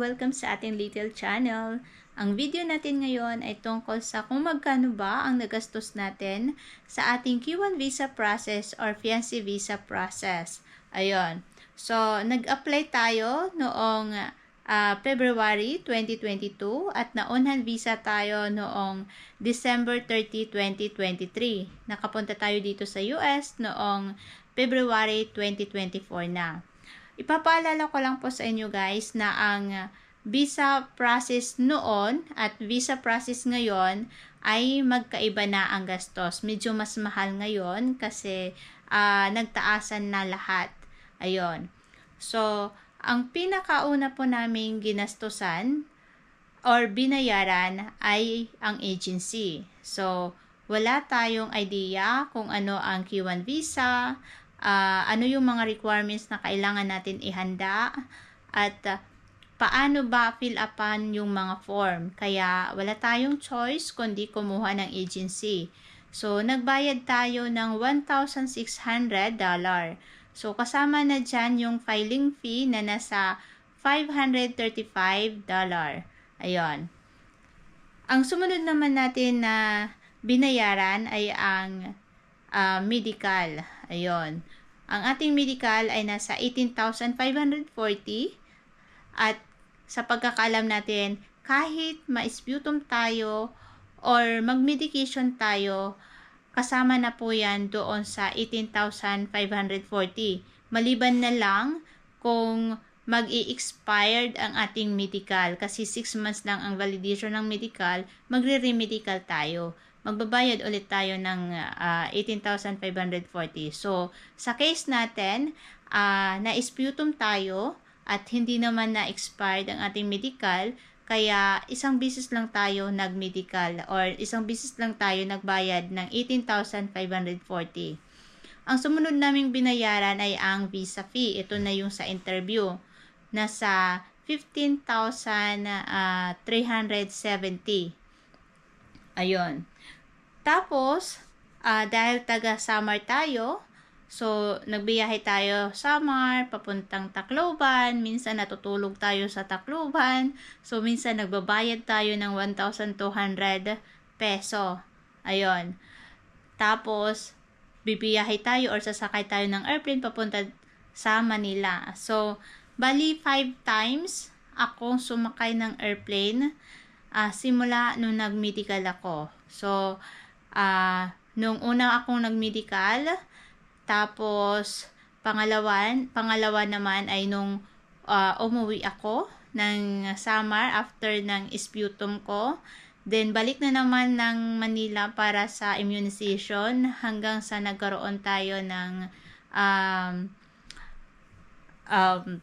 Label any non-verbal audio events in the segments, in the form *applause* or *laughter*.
Welcome sa ating little channel. Ang video natin ngayon ay tungkol sa kung magkano ba ang nagastos natin sa ating Q1 visa process or fiancé visa process. Ayun. So, nag-apply tayo noong uh, February 2022 at naunhan visa tayo noong December 30, 2023. Nakapunta tayo dito sa US noong February 2024 na. Ipapaalala ko lang po sa inyo guys na ang visa process noon at visa process ngayon ay magkaiba na ang gastos. Medyo mas mahal ngayon kasi uh, nagtaasan na lahat. Ayon. So, ang pinakauna po naming ginastosan or binayaran ay ang agency. So, wala tayong idea kung ano ang Q1 visa, uh, ano yung mga requirements na kailangan natin ihanda at uh, paano ba fill upan yung mga form. Kaya wala tayong choice kundi kumuha ng agency. So, nagbayad tayo ng $1,600. So, kasama na dyan yung filing fee na nasa $535. Ayun. Ang sumunod naman natin na binayaran ay ang uh, medical. Ayun. Ang ating medical ay nasa 18,540 at sa pagkakalam natin, kahit ma-sputum tayo or mag-medication tayo, kasama na po yan doon sa 18,540. Maliban na lang kung mag expired ang ating medical kasi 6 months lang ang validation ng medical, magre-remedical tayo magbabayad ulit tayo ng uh, ah, 18,540. So, sa case natin, uh, na-sputum tayo at hindi naman na-expired ang ating medical, kaya isang bisis lang tayo nag-medical or isang bisis lang tayo nagbayad ng 18,540. Ang sumunod naming binayaran ay ang visa fee. Ito na yung sa interview. Nasa 15,370. Ayun. Tapos, uh, dahil taga Samar tayo, so nagbiyahe tayo Samar, papuntang Tacloban, minsan natutulog tayo sa Tacloban, so minsan nagbabayad tayo ng 1,200 peso. Ayun. Tapos, bibiyahe tayo or sasakay tayo ng airplane papunta sa Manila. So, bali 5 times akong sumakay ng airplane uh, simula nung nag-medical ako. So, uh, nung una akong nag-medical, tapos pangalawan, pangalawa naman ay nung uh, umuwi ako ng summer after ng sputum ko. Then, balik na naman ng Manila para sa immunization hanggang sa nagkaroon tayo ng um, um,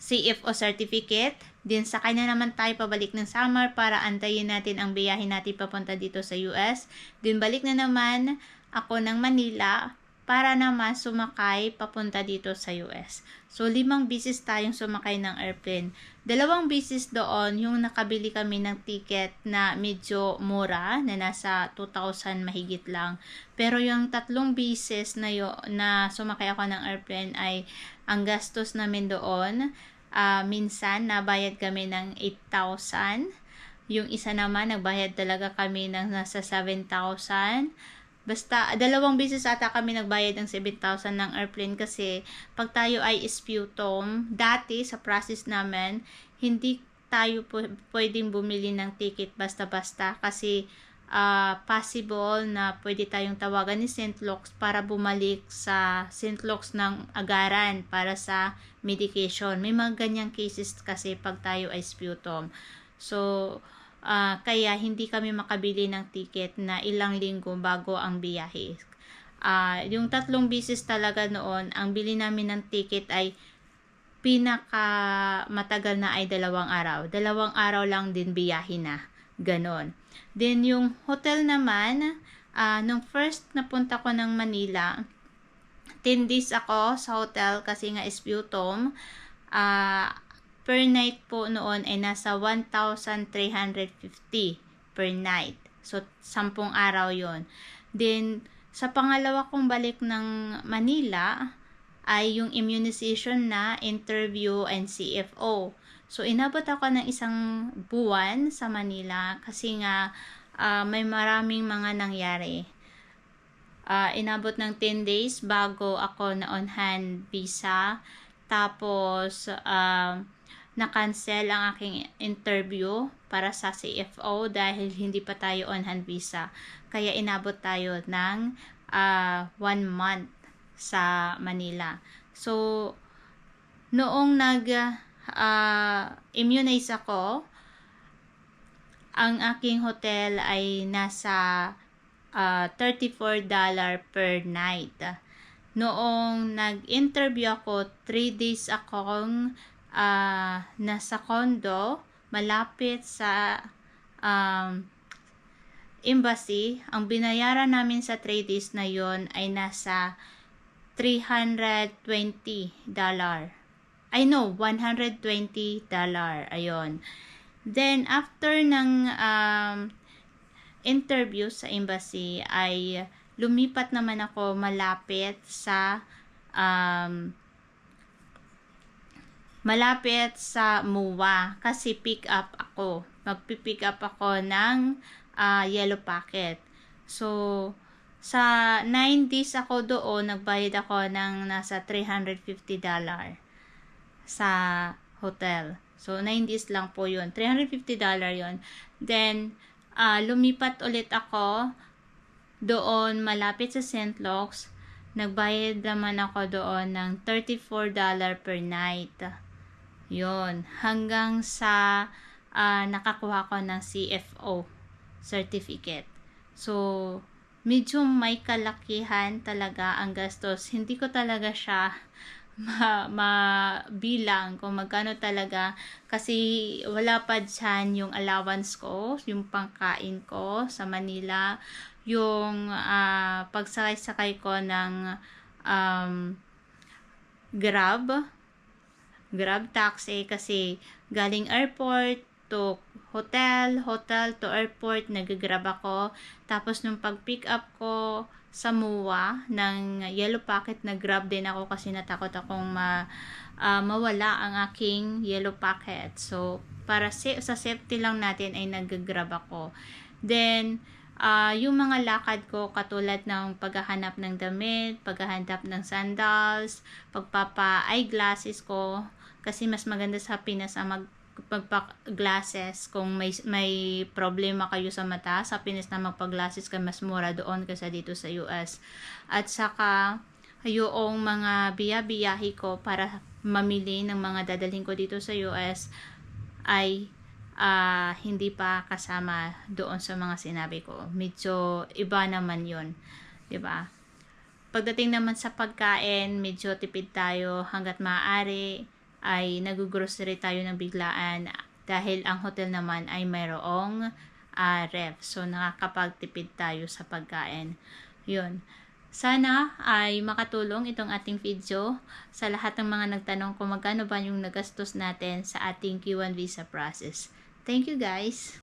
CFO certificate. Then sakay na naman tayo pabalik ng summer para antayin natin ang biyahe natin papunta dito sa US. Then balik na naman ako ng Manila para naman sumakay papunta dito sa US. So, limang bisis tayong sumakay ng airplane. Dalawang bisis doon, yung nakabili kami ng ticket na medyo mura, na nasa 2,000 mahigit lang. Pero yung tatlong bisis na, yo, na sumakay ako ng airplane ay ang gastos namin doon uh, minsan nabayad kami ng 8,000. Yung isa naman, nagbayad talaga kami ng nasa 7,000. Basta, dalawang beses ata kami nagbayad ng 7,000 ng airplane kasi pag tayo ay sputum, dati sa process namin, hindi tayo pwedeng bumili ng ticket basta-basta kasi uh, possible na pwede tayong tawagan ni St. Luke's para bumalik sa St. Luke's ng agaran para sa medication. May mga ganyang cases kasi pag tayo ay sputum. So, uh, kaya hindi kami makabili ng ticket na ilang linggo bago ang biyahe. Uh, yung tatlong bisis talaga noon, ang bili namin ng ticket ay pinaka matagal na ay dalawang araw. Dalawang araw lang din biyahe na. Ganon. Then, yung hotel naman, uh, nung first napunta ko ng Manila, 10 days ako sa hotel kasi nga sputum. Uh, per night po noon ay nasa 1,350 per night. So, 10 araw yon Then, sa pangalawa kong balik ng Manila, ay yung immunization na interview and CFO. So, inabot ako ng isang buwan sa Manila kasi nga uh, may maraming mga nangyari. Uh, inabot ng 10 days bago ako na on-hand visa. Tapos, uh, na-cancel ang aking interview para sa CFO dahil hindi pa tayo on-hand visa. Kaya inabot tayo ng uh, one month sa Manila. So, noong nag uh, immunize ako, ang aking hotel ay nasa uh, $34 per night. Noong nag-interview ako, 3 days akong uh, nasa condo, malapit sa um, embassy. Ang binayaran namin sa 3 days na yon ay nasa $320. I know, $120. Ayun. Then, after ng um, interview sa embassy, ay lumipat naman ako malapit sa um, malapit sa MUA kasi pick up ako. Magpi-pick up ako ng uh, yellow packet. So, sa 9 days ako doon, nagbayad ako ng nasa $350 sa hotel. So, 9 days lang po yun. $350 yun. Then, uh, lumipat ulit ako doon malapit sa St. Luke's. Nagbayad naman ako doon ng $34 per night. Yun. Hanggang sa uh, nakakuha ko ng CFO certificate. So, medyo may kalakihan talaga ang gastos. Hindi ko talaga siya *laughs* ma mabilang kung magkano talaga kasi wala pa dyan yung allowance ko, yung pangkain ko sa Manila, yung uh, pagsakay-sakay ko ng um, Grab, Grab taxi kasi galing airport to hotel, hotel to airport, nag-grab ako. Tapos nung pag-pick up ko sa MUA ng yellow packet, nag-grab din ako kasi natakot akong ma, uh, mawala ang aking yellow packet. So, para sa, sa safety lang natin ay nag-grab ako. Then, uh, yung mga lakad ko katulad ng paghahanap ng damit, paghahanap ng sandals, pagpapa eyeglasses ko kasi mas maganda sa Pinas ang mag magpa-glasses kung may may problema kayo sa mata. Sa Pinas na magpa-glasses ka mas mura doon kaysa dito sa US at saka yung mga biya-biyahe ko para mamili ng mga dadalhin ko dito sa US ay uh, hindi pa kasama doon sa mga sinabi ko. Medyo iba naman yon 'di ba? Pagdating naman sa pagkain medyo tipid tayo hanggat maaari ay nag-grocery tayo ng biglaan dahil ang hotel naman ay mayroong uh, ref. So, nakakapagtipid tayo sa pagkain. Yun. Sana ay makatulong itong ating video sa lahat ng mga nagtanong kung magkano ba yung nagastos natin sa ating Q1 visa process. Thank you guys!